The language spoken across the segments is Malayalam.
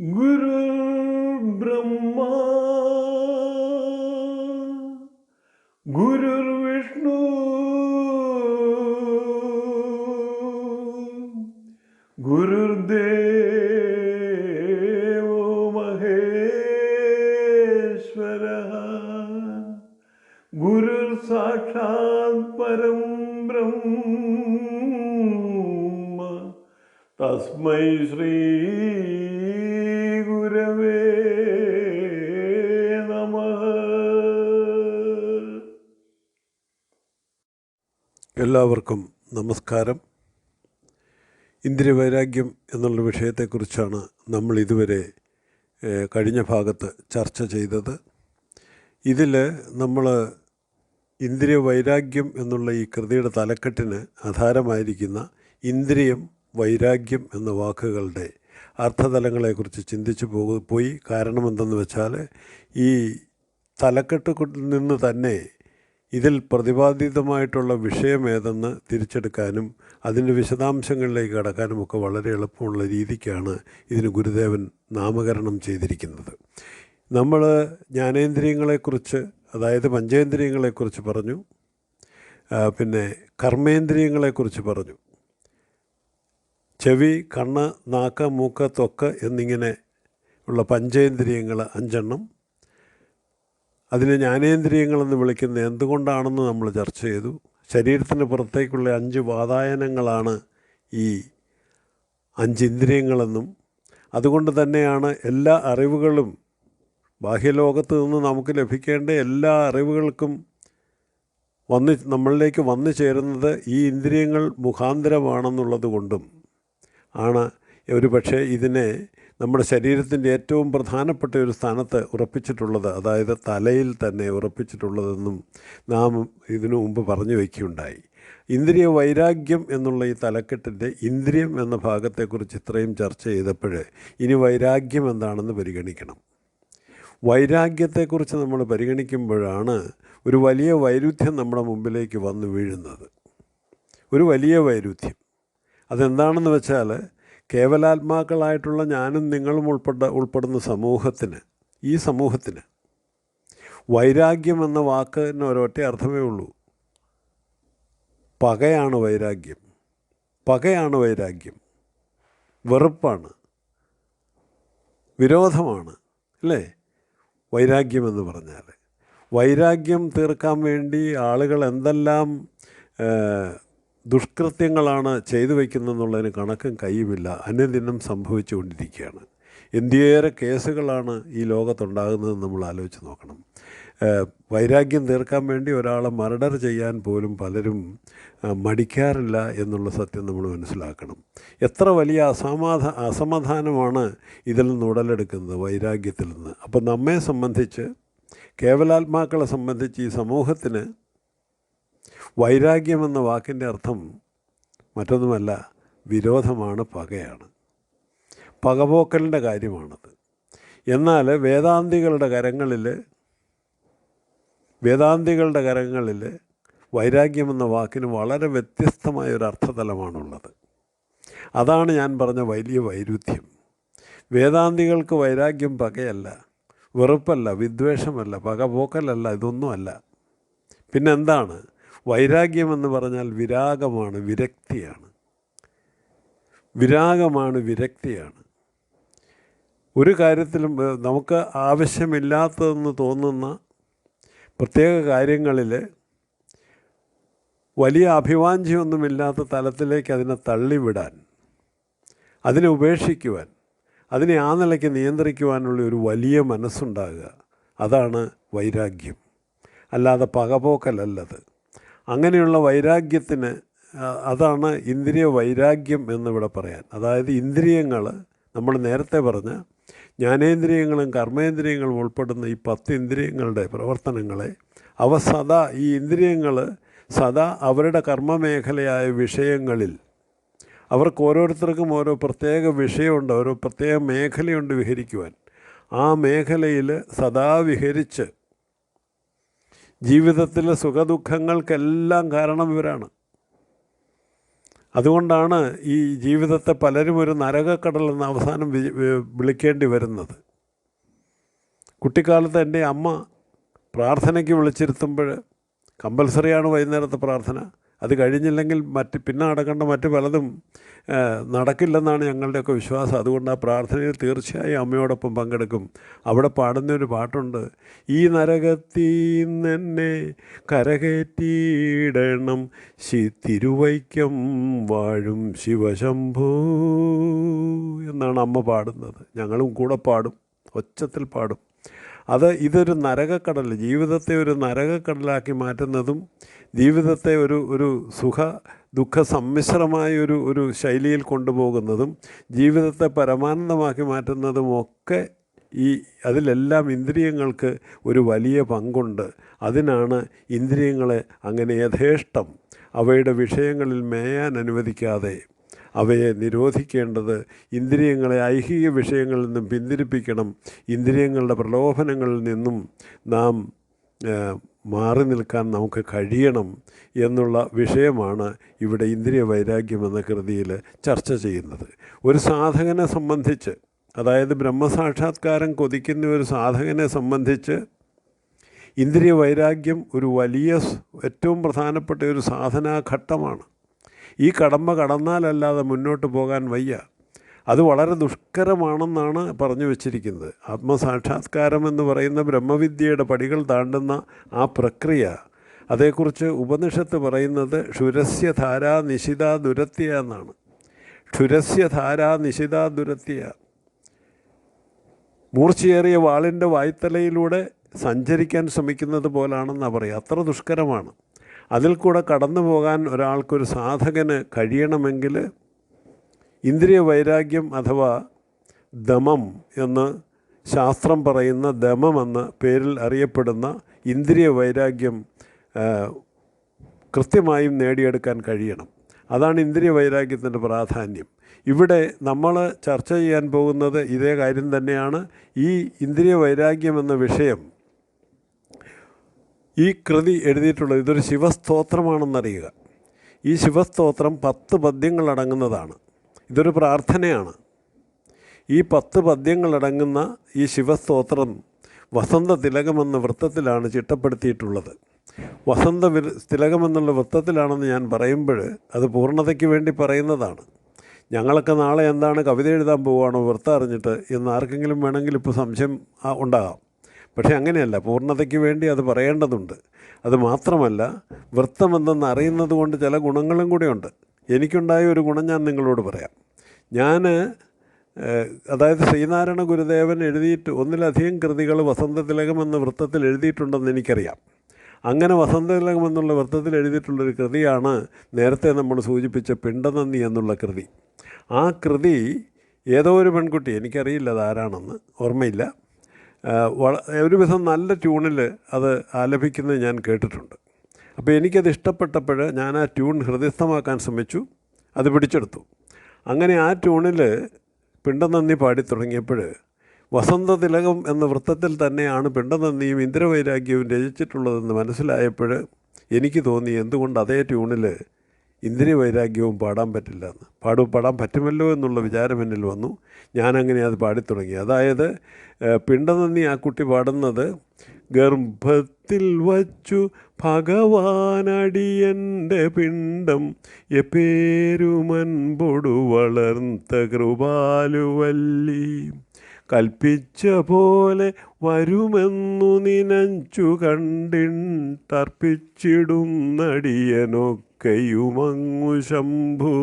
गुरु ब्रह्मा गुरुर्विष्णु गुरुर्देव गुरु साक्षात परम ब्रह्म तस्मै श्री ഗുരവേ നമ. എല്ലാവർക്കും നമസ്കാരം. ഇന്ദ്രിയവൈരാഗ്യം എന്നുള്ള വിഷയത്തെക്കുറിച്ചാണ് നമ്മൾ ഇതുവരെ കഴിഞ്ഞ ഭാഗത്ത് ചർച്ച ചെയ്തത്. ഇതിൽ നമ്മൾ ഇന്ദ്രിയ വൈരാഗ്യം എന്നുള്ള ഈ കൃതിയുടെ തലക്കെട്ടിന് ആധാരമായിരിക്കുന്ന ഇന്ദ്രിയം വൈരാഗ്യം എന്ന വാക്കുകളുടെ അർത്ഥതലങ്ങളെക്കുറിച്ച് ചിന്തിച്ചു പോകു പോയി. കാരണം എന്തെന്ന് വെച്ചാൽ ഈ തലക്കെട്ട് നിന്ന് തന്നെ ഇതിൽ പ്രതിപാദിതമായിട്ടുള്ള വിഷയം ഏതെന്ന് തിരിച്ചെടുക്കാനും അതിന്റെ വിശദാംശങ്ങളിലേക്ക് കടക്കാനും ഒക്കെ വളരെ എളുപ്പമുള്ള രീതിക്കാണ് ഇതിന് ഗുരുദേവൻ നാമകരണം ചെയ്തിരിക്കുന്നത്. നമ്മൾ ജ്ഞാനേന്ദ്രിയങ്ങളെക്കുറിച്ച് അതായത് പഞ്ചേന്ദ്രിയങ്ങളെക്കുറിച്ച് പറഞ്ഞു പിന്നെ കർമ്മേന്ദ്രിയങ്ങളെക്കുറിച്ച് പറഞ്ഞു. ചെവി കണ്ണ് നാക്ക് മൂക്ക് ത്വക്ക് എന്നിങ്ങനെ ഉള്ള പഞ്ചേന്ദ്രിയങ്ങൾ അഞ്ചെണ്ണം. അതിനെ ജ്ഞാനേന്ദ്രിയങ്ങളെന്ന് വിളിക്കുന്നത് എന്തുകൊണ്ടാണെന്ന് നമ്മൾ ചർച്ച ചെയ്തു. ശരീരത്തിന് പുറത്തേക്കുള്ള അഞ്ച് വാതായനങ്ങളാണ് ഈ അഞ്ച് ഇന്ദ്രിയങ്ങളെന്നും അതുകൊണ്ട് തന്നെയാണ് എല്ലാ അറിവുകളും ബാഹ്യലോകത്ത് നിന്ന് നമുക്ക് ലഭിക്കേണ്ട എല്ലാ അറിവുകൾക്കും വന്ന് നമ്മളിലേക്ക് വന്നു ചേരുന്നത് ഈ ഇന്ദ്രിയങ്ങൾ മുഖാന്തരമാണെന്നുള്ളത് കൊണ്ടും ആണ്. ഒരു പക്ഷേ ഇതിനെ നമ്മുടെ ശരീരത്തിന്റെ ഏറ്റവും പ്രധാനപ്പെട്ട ഒരു സ്ഥാനത്ത് ഉറപ്പിച്ചിട്ടുള്ളത് അതായത് തലയിൽ തന്നെ ഉറപ്പിച്ചിട്ടുള്ളതെന്നും നാം ഇതിനു മുമ്പ് പറഞ്ഞു വയ്ക്കുകയുണ്ടായി. ഇന്ദ്രിയ വൈരാഗ്യം എന്നുള്ള ഈ തലക്കെട്ടിന്റെ ഇന്ദ്രിയം എന്ന ഭാഗത്തെക്കുറിച്ച് ഇത്രയും ചർച്ച ചെയ്തപ്പോൾ ഇനി വൈരാഗ്യം എന്താണെന്ന് പരിഗണിക്കണം. വൈരാഗ്യത്തെക്കുറിച്ച് നമ്മൾ പരിഗണിക്കുമ്പോഴാണ് ഒരു വലിയ വൈരുദ്ധ്യം നമ്മുടെ മുമ്പിലേക്ക് വന്നു വീഴുന്നത്. ഒരു വലിയ വൈരുദ്ധ്യം. അതെന്താണെന്ന് വെച്ചാൽ കേവലാത്മാക്കളായിട്ടുള്ള ഞാനും നിങ്ങളും ഉൾപ്പെട്ട ഉൾപ്പെടുന്ന സമൂഹത്തിന് ഈ സമൂഹത്തിന് വൈരാഗ്യം എന്ന വാക്കിന് ഒരൊറ്റ അർത്ഥമേ ഉള്ളൂ. പകയാണ് വൈരാഗ്യം. പകയാണ് വൈരാഗ്യം. വെറുപ്പാണ്. വിരോധമാണ്. അല്ലേ? വൈരാഗ്യം എന്ന് പറഞ്ഞാൽ വൈരാഗ്യം തീർക്കാൻ വേണ്ടി ആളുകൾ എന്തെല്ലാം ദുഷ്കൃത്യങ്ങളാണ് ചെയ്തു വയ്ക്കുന്നതെന്നുള്ളതിന് കണക്കും കയ്യുമില്ല സംഭവിച്ചു സംഭവിച്ചുകൊണ്ടിരിക്കുകയാണ് എന്തിയേറെ കേസുകളാണ് ഈ ലോകത്തുണ്ടാകുന്നതെന്ന് നമ്മൾ ആലോചിച്ച് നോക്കണം. വൈരാഗ്യം തീർക്കാൻ വേണ്ടി ഒരാളെ മർഡർ ചെയ്യാൻ പോലും പലരും മടിക്കാറില്ല എന്നുള്ള സത്യം നമ്മൾ മനസ്സിലാക്കണം. എത്ര വലിയ അസമാധാ അസമാധാനമാണ് ഇതിൽ നിന്ന് ഉടലെടുക്കുന്നത് വൈരാഗ്യത്തിൽ നിന്ന്. അപ്പോൾ നമ്മെ സംബന്ധിച്ച് കേവലാത്മാക്കളെ സംബന്ധിച്ച് ഈ സമൂഹത്തിന് വൈരാഗ്യം എന്ന വാക്കിന്റെ അർത്ഥം മറ്റൊന്നുമല്ല വിരോധമാണ് പകയാണ്. പകപോക്കലിന്റെ കാര്യമാണത്. എന്നാൽ വേദാന്തികളുടെ കരങ്ങളിൽ വേദാന്തികളുടെ കരങ്ങളിൽ വൈരാഗ്യം എന്ന വാക്കിന് വളരെ വ്യത്യസ്തമായ ഒരു അർത്ഥതലമാണുള്ളത്. അതാണ് ഞാൻ പറഞ്ഞ വലിയ വൈരുദ്ധ്യം. വേദാന്തികൾക്ക് വൈരാഗ്യം പകയല്ല വെറുപ്പല്ല വിദ്വേഷമല്ല പകപോക്കലല്ല ഇതൊന്നുമല്ല. പിന്നെന്താണ്? വൈരാഗ്യമെന്ന് പറഞ്ഞാൽ വിരാഗമാണ് വിരക്തിയാണ്. വിരാഗമാണ് വിരക്തിയാണ്. ഒരു കാര്യത്തിലും നമുക്ക് ആവശ്യമില്ലാത്തതെന്ന് തോന്നുന്ന പ്രത്യേക കാര്യങ്ങളിൽ വലിയ അഭിവാഞ്ചിയൊന്നുമില്ലാത്ത തലത്തിലേക്ക് അതിനെ തള്ളിവിടാൻ അതിനെ ഉപേക്ഷിക്കുവാൻ അതിനെ ആ നിലയ്ക്ക് നിയന്ത്രിക്കുവാനുള്ള ഒരു വലിയ മനസ്സുണ്ടാകുക. അതാണ് വൈരാഗ്യം. അല്ലാതെ പകപോക്കലല്ലത്. അങ്ങനെയുള്ള വൈരാഗ്യത്തിന് അതാണ് ഇന്ദ്രിയ വൈരാഗ്യം എന്നിവിടെ പറയാൻ. അതായത് ഇന്ദ്രിയങ്ങൾ നമ്മൾ നേരത്തെ പറഞ്ഞ ജ്ഞാനേന്ദ്രിയങ്ങളും കർമ്മേന്ദ്രിയങ്ങളും ഉൾപ്പെടുന്ന ഈ പത്ത് ഇന്ദ്രിയങ്ങളുടെ പ്രവർത്തനങ്ങളെ അവ സദാ ഈ ഇന്ദ്രിയങ്ങൾ സദാ അവരുടെ കർമ്മമേഖലയായ വിഷയങ്ങളിൽ അവർക്ക് ഓരോരുത്തർക്കും ഓരോ പ്രത്യേക വിഷയമുണ്ട് ഓരോ പ്രത്യേക മേഖലയുണ്ട് വിഹരിക്കുവാൻ. ആ മേഖലയിൽ സദാ വിഹരിച്ച് ജീവിതത്തിലെ സുഖദുഃഖങ്ങൾക്കെല്ലാം കാരണം ഇവരാണ്. അതുകൊണ്ടാണ് ഈ ജീവിതത്തെ പലരും ഒരു നരകക്കടലെന്ന് അവസാനം വിളിക്കേണ്ടി വരുന്നത്. കുട്ടിക്കാലത്ത് എന്റെ അമ്മ പ്രാർത്ഥനയ്ക്ക് വിളിച്ചിരുത്തുമ്പോൾ കമ്പൽസറിയാണ് വൈകുന്നേരത്തെ പ്രാർത്ഥന. അത് കഴിഞ്ഞില്ലെങ്കിൽ മറ്റ് പിന്നെ നടക്കേണ്ട മറ്റ് പലതും നടക്കില്ലെന്നാണ് ഞങ്ങളുടെയൊക്കെ വിശ്വാസം. അതുകൊണ്ട് ആ പ്രാർത്ഥനയിൽ തീർച്ചയായും അമ്മയോടൊപ്പം പങ്കെടുക്കും. അവിടെ പാടുന്ന ഒരു പാട്ടുണ്ട്. ഈ നരകത്തീന്നെന്നെ കരകയറ്റിയിടണം ശി തിരുവൈക്കം വാഴും ശിവശംഭൂ എന്നാണ് അമ്മ പാടുന്നത്. ഞങ്ങളും കൂടെ പാടും. ഒച്ചത്തിൽ പാടും. അത് ഇതൊരു നരകക്കടൽ ജീവിതത്തെ ഒരു നരകക്കടലാക്കി മാറ്റുന്നതും ജീവിതത്തെ ഒരു ഒരു സുഖ ദുഃഖ സമ്മിശ്രമായ ഒരു ഒരു ശൈലിയിൽ കൊണ്ടുപോകുന്നതും ജീവിതത്തെ പരമാനന്ദമാക്കി മാറ്റുന്നതും ഒക്കെ ഈ അതിലെല്ലാം ഇന്ദ്രിയങ്ങൾക്ക് ഒരു വലിയ പങ്കുണ്ട്. അതിനാണ് ഇന്ദ്രിയങ്ങളെ അങ്ങനെ യഥേഷ്ടം അവയുടെ വിഷയങ്ങളിൽ മേയാൻ അനുവദിക്കാതെ അവയെ നിരോധിക്കേണ്ടത് ഇന്ദ്രിയങ്ങളെ ഐഹിക വിഷയങ്ങളിൽ നിന്നും പിന്തിരിപ്പിക്കണം. ഇന്ദ്രിയങ്ങളുടെ പ്രലോഭനങ്ങളിൽ നിന്നും നാം മാറി നിൽക്കാൻ നമുക്ക് കഴിയണം എന്നുള്ള വിഷയമാണ് ഇവിടെ ഇന്ദ്രിയ വൈരാഗ്യം എന്ന കൃതിയിൽ ചർച്ച ചെയ്യുന്നത്. ഒരു സാധകനെ സംബന്ധിച്ച് അതായത് ബ്രഹ്മസാക്ഷാത്കാരം കൊതിക്കുന്ന ഒരു സാധകനെ സംബന്ധിച്ച് ഇന്ദ്രിയ വൈരാഗ്യം ഒരു വലിയ ഏറ്റവും പ്രധാനപ്പെട്ട ഒരു സാധനാഘട്ടമാണ്. ഈ കടമ്പ കടന്നാലല്ലാതെ മുന്നോട്ട് പോകാൻ വയ്യ. അത് വളരെ ദുഷ്കരമാണെന്നാണ് പറഞ്ഞു വച്ചിരിക്കുന്നത്. ആത്മസാക്ഷാത്കാരം എന്ന് പറയുന്ന ബ്രഹ്മവിദ്യയുടെ പടികൾ താണ്ടുന്ന ആ പ്രക്രിയ അതേക്കുറിച്ച് ഉപനിഷത്ത് പറയുന്നത് ക്ഷുരസ്യ ധാരാ നിശിത ദുരത്യ എന്നാണ്. ക്ഷുരസ്യ ധാരാ നിശിത ദുരത്യ. മൂർച്ചയേറിയ വാളിന്റെ വായ്ത്തലയിലൂടെ സഞ്ചരിക്കാൻ ശ്രമിക്കുന്നത് പോലാണെന്നാണ് പറയുക. അത്ര ദുഷ്കരമാണ്. അതിൽ കൂടെ കടന്നു പോകാൻ ഒരാൾക്കൊരു സാധകന് കഴിയണമെങ്കിൽ ഇന്ദ്രിയ വൈരാഗ്യം അഥവാ ദമം എന്ന് ശാസ്ത്രം പറയുന്ന ദമം എന്ന പേരിൽ അറിയപ്പെടുന്ന ഇന്ദ്രിയ വൈരാഗ്യം കൃത്യമായും നേടിയെടുക്കാൻ കഴിയണം. അതാണ് ഇന്ദ്രിയ വൈരാഗ്യത്തിന്റെ പ്രാധാന്യം. ഇവിടെ നമ്മൾ ചർച്ച ചെയ്യാൻ പോകുന്നത് ഇതേ കാര്യം തന്നെയാണ്. ഈ ഇന്ദ്രിയ വൈരാഗ്യം എന്ന വിഷയം ഈ കൃതി എഴുതിയിട്ടുള്ളത് ഇതൊരു ശിവസ്തോത്രമാണെന്നറിയുക. ഈ ശിവസ്തോത്രം പത്ത് പദ്യങ്ങളടങ്ങുന്നതാണ്. ഇതൊരു പ്രാർത്ഥനയാണ്. ഈ പത്ത് പദ്യങ്ങളടങ്ങുന്ന ഈ ശിവസ്തോത്രം വസന്ത തിലകമെന്ന വൃത്തത്തിലാണ് ചിട്ടപ്പെടുത്തിയിട്ടുള്ളത്. വസന്ത തിലകമെന്നുള്ള വൃത്തത്തിലാണെന്ന് ഞാൻ പറയുമ്പോൾ അത് പൂർണതയ്ക്ക് വേണ്ടി പറയുന്നതാണ്. ഞങ്ങളൊക്കെ നാളെ എന്താണ് കവിത എഴുതാൻ പോവുകയാണോ വൃത്തം അറിഞ്ഞിട്ട് എന്ന് ആർക്കെങ്കിലും വേണമെങ്കിൽ ഇപ്പോൾ സംശയം ഉണ്ടാകാം. പക്ഷേ അങ്ങനെയല്ല പൂർണതയ്ക്ക് വേണ്ടി അത് പറയേണ്ടതുണ്ട്. അത് മാത്രമല്ല വൃത്തമെന്തെന്ന് അറിയുന്നത് കൊണ്ട് ചില ഗുണങ്ങളും കൂടെയുണ്ട്. എനിക്കുണ്ടായ ഒരു ഗുണം ഞാൻ നിങ്ങളോട് പറയാം. ഞാൻ അതായത് ശ്രീനാരായണ ഗുരുദേവൻ എഴുതിയിട്ട് ഒന്നിലധികം കൃതികൾ വസന്തതിലകം എന്ന വൃത്തത്തിൽ എഴുതിയിട്ടുണ്ടെന്ന് എനിക്കറിയാം. അങ്ങനെ വസന്തതിലകം എന്നുള്ള വൃത്തത്തിൽ എഴുതിയിട്ടുള്ളൊരു കൃതിയാണ് നേരത്തെ നമ്മൾ സൂചിപ്പിച്ച പിണ്ടനന്ദി എന്നുള്ള കൃതി. ആ കൃതി ഏതോ ഒരു പെൺകുട്ടി എനിക്കറിയില്ല അതാരാണെന്ന് ഓർമ്മയില്ല ഒരുവിധം നല്ല ട്യൂണിൽ അത് ആലപിക്കുന്നത് ഞാൻ കേട്ടിട്ടുണ്ട്. അപ്പോൾ എനിക്കത് ഇഷ്ടപ്പെട്ടപ്പോൾ ഞാൻ ആ ട്യൂൺ ഹൃദയസ്ഥമാക്കാൻ ശ്രമിച്ചു അത് പിടിച്ചെടുത്തു. അങ്ങനെ ആ ട്യൂണിൽ പിണ്ടനന്ദി പാടി തുടങ്ങിയപ്പോൾ വസന്ത തിലകം എന്ന വൃത്തത്തിൽ തന്നെയാണ് പിണ്ടനന്ദിയും ഇന്ദ്രവൈരാഗ്യവും രചിച്ചിട്ടുള്ളതെന്ന് മനസ്സിലായപ്പോൾ എനിക്ക് തോന്നി എന്തുകൊണ്ട് അതേ ട്യൂണിൽ ഇന്ദ്രിയ വൈരാഗ്യവും പാടാൻ പറ്റില്ല എന്ന്. പാടും പാടാൻ പറ്റുമല്ലോ എന്നുള്ള വിചാരം എന്നിൽ വന്നു. ഞാനങ്ങനെ അത് പാടിത്തുടങ്ങി. അതായത് പിണ്ടനന്ദി ആ കുട്ടി പാടുന്നത് ഗർഭത്തിൽ വച്ചു ഭഗവാനടിയന്റെ പിണ്ടം എപ്പേരുമൻപൊടു വളർത്ത കൃപാലുവല്ലി. കൽപ്പിച്ച പോലെ വരുമെന്നു നിനച്ചു കണ്ടിട്ടർപ്പിച്ചിടുന്നടിയനൊക്കെയുമങ്ങു ശംഭു.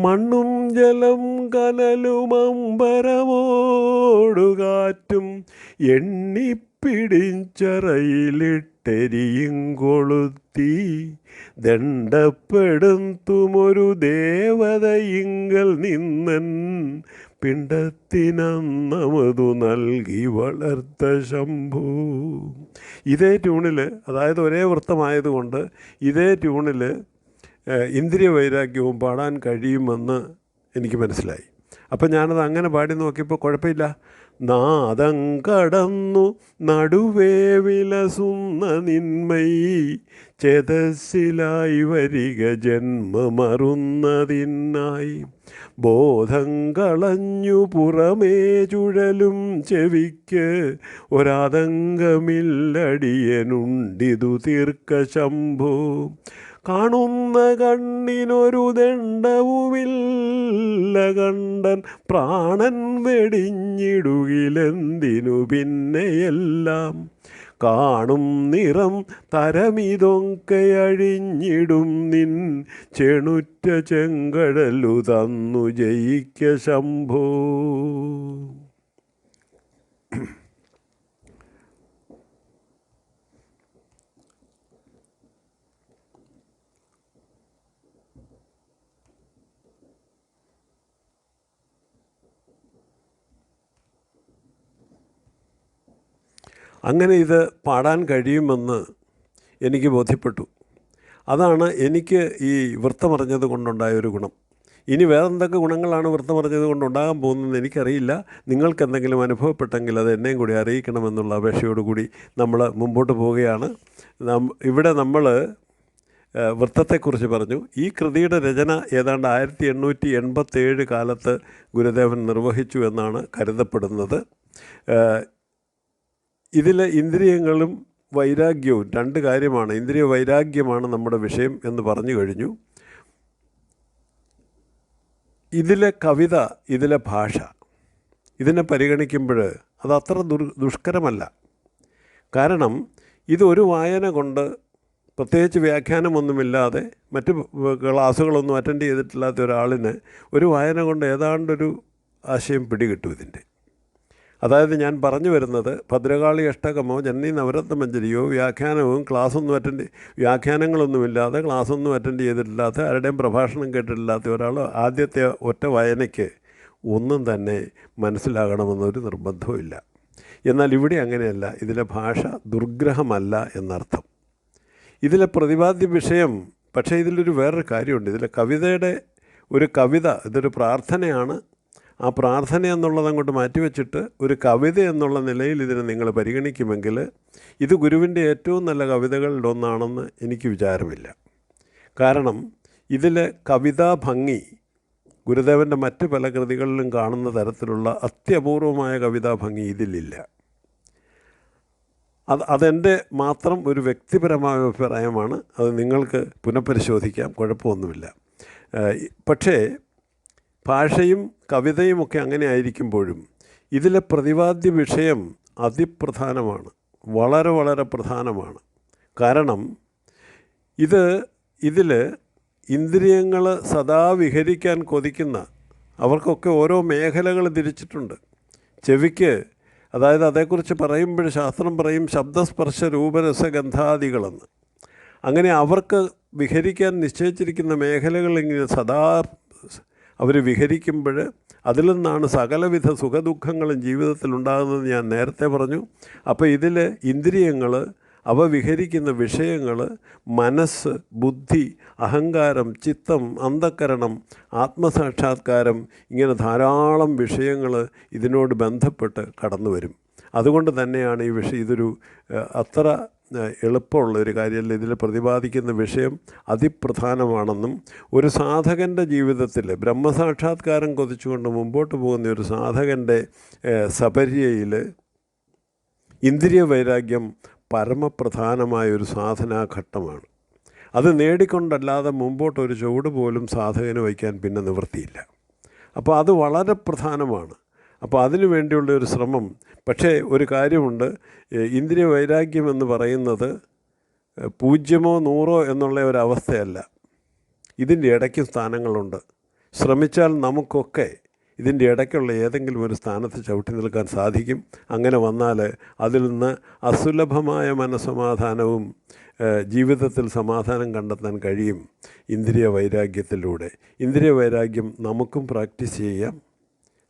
മണ്ണും ജലം കനലുമമ്പരമോടുകാറ്റും എണ്ണിപ്പിടിഞ്ചറയിലിട്ടെരിയും കൊളുത്തി. ദണ്ഡപ്പെടുത്തുമൊരു ദേവതയിങ്കൽ നിന്നൻ പിണ്ടത്തിനന്നമതു നൽകി വളർത്ത ശംഭു. ഇതേ ട്യൂണിൽ അതായത് ഒരേ വൃത്തമായതുകൊണ്ട് ഇതേ ട്യൂണിൽ ഇന്ദ്രിയ വൈരാഗ്യവും പാടാൻ കഴിയുമെന്ന് എനിക്ക് മനസ്സിലായി. അപ്പം ഞാനത് അങ്ങനെ പാടി നോക്കിയപ്പോൾ കുഴപ്പമില്ല. നാദം കടന്നു നടുവേ വിലസുന്ന നിന്മൈ ചേതസ്സിലായി വരിക ജന്മമറുന്നതിനായി. ബോധം കളഞ്ഞു പുറമേ ചുഴലും ചെവിക്ക്. ഒരാതങ്കമില്ലടിയനുണ്ടിതു തീർക്ക ശംഭു. കാണുന്ന കണ്ണിനൊരു ദണ്ഡവുമില്ല കണ്ടൻ. പ്രാണൻ വെടിഞ്ഞിടുകിലെന്തിനു പിന്നെയെല്ലാം. കാണും നിറം തരമിതൊക്കെ അഴിഞ്ഞിടും നിൻ ചെണുറ്റ ചെങ്കടലു തന്നു ജയിക്ക ശംഭോ. അങ്ങനെ ഇത് പാടാൻ കഴിയുമെന്ന് എനിക്ക് ബോധ്യപ്പെട്ടു. അതാണ് എനിക്ക് ഈ വൃത്തമറിഞ്ഞത് കൊണ്ടുണ്ടായ ഒരു ഗുണം. ഇനി വേറെ എന്തൊക്കെ ഗുണങ്ങളാണ് വൃത്തമറിഞ്ഞത് കൊണ്ടുണ്ടാകാൻ പോകുന്നതെന്ന് എനിക്കറിയില്ല. നിങ്ങൾക്ക് എന്തെങ്കിലും അനുഭവപ്പെട്ടെങ്കിൽ അത് എന്നെയും കൂടി അറിയിക്കണമെന്നുള്ള അപേക്ഷയോടുകൂടി നമ്മൾ മുമ്പോട്ട് പോവുകയാണ്. ഇവിടെ നമ്മൾ വൃത്തത്തെക്കുറിച്ച് പറഞ്ഞു. ഈ കൃതിയുടെ രചന ഏതാണ്ട് ആയിരത്തി എണ്ണൂറ്റി എൺപത്തേഴ് കാലത്ത് ഗുരുദേവൻ നിർവഹിച്ചു എന്നാണ് കരുതപ്പെടുന്നത്. ഇതിൽ ഇന്ദ്രിയങ്ങളും വൈരാഗ്യവും രണ്ട് കാര്യമാണ്. ഇന്ദ്രിയ വൈരാഗ്യമാണ് നമ്മുടെ വിഷയം എന്ന് പറഞ്ഞു കഴിഞ്ഞു. ഇതിലെ കവിത ഇതിലെ ഭാഷ ഇതിനെ പരിഗണിക്കുമ്പോൾ അത് അത്ര ദുർ ദുഷ്കരമല്ല. കാരണം ഇതൊരു വായന കൊണ്ട് പ്രത്യേകിച്ച് വ്യാഖ്യാനമൊന്നുമില്ലാതെ മറ്റ് ക്ലാസ്സുകളൊന്നും അറ്റൻഡ് ചെയ്തിട്ടില്ലാത്ത ഒരാളിന് ഒരു വായന കൊണ്ട് ഏതാണ്ടൊരു ആശയം പിടികിട്ടും ഇതിന്റെ. അതായത് ഞാൻ പറഞ്ഞു വരുന്നത് ഭദ്രകാളി അഷ്ടകമോ ജന്നി നവരത്നമഞ്ജരിയോ വ്യാഖ്യാനവും ക്ലാസ്സൊന്നും അറ്റൻഡ് വ്യാഖ്യാനങ്ങളൊന്നുമില്ലാതെ ക്ലാസ്സൊന്നും അറ്റൻഡ് ചെയ്തിട്ടില്ലാത്ത ആരുടെയും പ്രഭാഷണം കേട്ടിട്ടില്ലാത്ത ഒരാൾ ആദ്യത്തെ ഒറ്റ വായനയ്ക്ക് ഒന്നും തന്നെ മനസ്സിലാകണമെന്നൊരു നിർബന്ധവുമില്ല. എന്നാൽ ഇവിടെ അങ്ങനെയല്ല. ഇതിലെ ഭാഷ ദുർഗ്രഹമല്ല എന്നർത്ഥം. ഇതിലെ പ്രതിപാദ്യ വിഷയം പക്ഷേ ഇതിലൊരു വേറൊരു കാര്യമുണ്ട്. ഇതിലെ കവിതയുടെ ഒരു കവിത ഇതൊരു പ്രാർത്ഥനയാണ്. ആ പ്രാർത്ഥന എന്നുള്ളത് അങ്ങോട്ട് മാറ്റിവെച്ചിട്ട് ഒരു കവിത എന്നുള്ള നിലയിൽ ഇതിനെ നിങ്ങൾ പരിഗണിക്കുമെങ്കിൽ ഇത് ഗുരുവിന്റെ ഏറ്റവും നല്ല കവിതകളിൽ ഒന്നാണെന്ന് എനിക്ക് വിചാരമില്ല. കാരണം ഇതിൽ കവിതാ ഭംഗി ഗുരുദേവന്റെ മറ്റ് പല കൃതികളിലും കാണുന്ന തരത്തിലുള്ള അത്യപൂർവമായ കവിതാ ഭംഗി ഇതിലില്ല. അത് അതെന്റെ മാത്രം ഒരു വ്യക്തിപരമായ അഭിപ്രായമാണ്. അത് നിങ്ങൾക്ക് പുനഃപരിശോധിക്കാം കുഴപ്പമൊന്നുമില്ല. പക്ഷേ ഭാഷയും കവിതയും ഒക്കെ അങ്ങനെ ആയിരിക്കുമ്പോഴും ഇതിലെ പ്രതിപാദ്യ വിഷയം അതിപ്രധാനമാണ് വളരെ വളരെ പ്രധാനമാണ്. കാരണം ഇത് ഇതിൽ ഇന്ദ്രിയങ്ങൾ സദാ വിഹരിക്കാൻ കൊതിക്കുന്ന അവർക്കൊക്കെ ഓരോ മേഖലകൾ തിരിച്ചിട്ടുണ്ട്. ചെവിക്ക് അതായത് അതേക്കുറിച്ച് പറയുമ്പോൾ ശാസ്ത്രം പറയും ശബ്ദസ്പർശ രൂപരസഗന്ധാദികളെന്ന്. അങ്ങനെ അവർക്ക് വിഹരിക്കാൻ നിശ്ചയിച്ചിരിക്കുന്ന മേഖലകൾ ഇങ്ങനെ സദാ അവർ വിഹരിക്കുമ്പോൾ അതിൽ നിന്നാണ് സകലവിധ സുഖദുഃഖങ്ങളും ജീവിതത്തിൽ ഉണ്ടാകുന്നത് ഞാൻ നേരത്തെ പറഞ്ഞു. അപ്പോൾ ഇതിൽ ഇന്ദ്രിയങ്ങൾ അവ വിഹരിക്കുന്ന വിഷയങ്ങൾ മനസ്സ് ബുദ്ധി അഹങ്കാരം ചിത്തം അന്ധക്കരണം ആത്മസാക്ഷാത്കാരം ഇങ്ങനെ ധാരാളം വിഷയങ്ങൾ ഇതിനോട് ബന്ധപ്പെട്ട് കടന്നു വരും അതുകൊണ്ട് തന്നെയാണ് ഈ വിഷയം ഇതൊരു അത്ര ഏഹ്, എളുപ്പമുള്ള ഒരു കാര്യമല്ല. ഇതിൽ പ്രതിപാദിക്കുന്ന വിഷയം അതിപ്രധാനമാണെന്നും ഒരു സാധകന്റെ ജീവിതത്തിൽ ബ്രഹ്മസാക്ഷാത്കാരം കൊതിച്ചുകൊണ്ട് മുമ്പോട്ട് പോകുന്ന ഒരു സാധകന്റെ സപര്യയിൽ ഇന്ദ്രിയ വൈരാഗ്യം പരമപ്രധാനമായ ഒരു സാധനാഘട്ടമാണ്. അത് നേടിക്കൊണ്ടല്ലാതെ മുമ്പോട്ടൊരു ചുവട് പോലും സാധകന് വയ്ക്കാൻ പിന്നെ നിവൃത്തിയില്ല. അപ്പോൾ അത് വളരെ പ്രധാനമാണ്. അപ്പോൾ അതിനു വേണ്ടിയുള്ള ഒരു ശ്രമം. പക്ഷേ ഒരു കാര്യമുണ്ട്. ഇന്ദ്രിയ വൈരാഗ്യം എന്ന് പറയുന്നത് പൂജ്യമോ നൂറോ എന്നുള്ള ഒരു അവസ്ഥയല്ല. ഇതിന്റെ ഇടയ്ക്ക് സ്ഥാനങ്ങളുണ്ട്. ശ്രമിച്ചാൽ നമുക്കൊക്കെ ഇതിന്റെ ഇടയ്ക്കുള്ള ഏതെങ്കിലും ഒരു സ്ഥാനത്ത് ചവിട്ടി നിൽക്കാൻ സാധിക്കും. അങ്ങനെ വന്നാൽ അതിൽ നിന്ന് അസുലഭമായ മനസ്സമാധാനവും ജീവിതത്തിൽ സമാധാനം കണ്ടെത്താൻ കഴിയും ഇന്ദ്രിയ വൈരാഗ്യത്തിലൂടെ. ഇന്ദ്രിയ വൈരാഗ്യം നമുക്കും പ്രാക്ടീസ് ചെയ്യാം.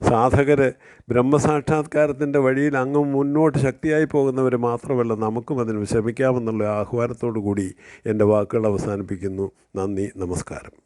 സാധകർ ബ്രഹ്മസാക്ഷാത്കാരത്തിന്റെ വഴിയിൽ അങ്ങ് മുന്നോട്ട് ശക്തിയായി പോകുന്നവർ മാത്രമല്ല നമുക്കും അതിന് ശ്രമിക്കാമെന്നുള്ള ആഹ്വാനത്തോടു കൂടി എന്റെ വാക്കുകൾ അവസാനിപ്പിക്കുന്നു. നന്ദി നമസ്കാരം.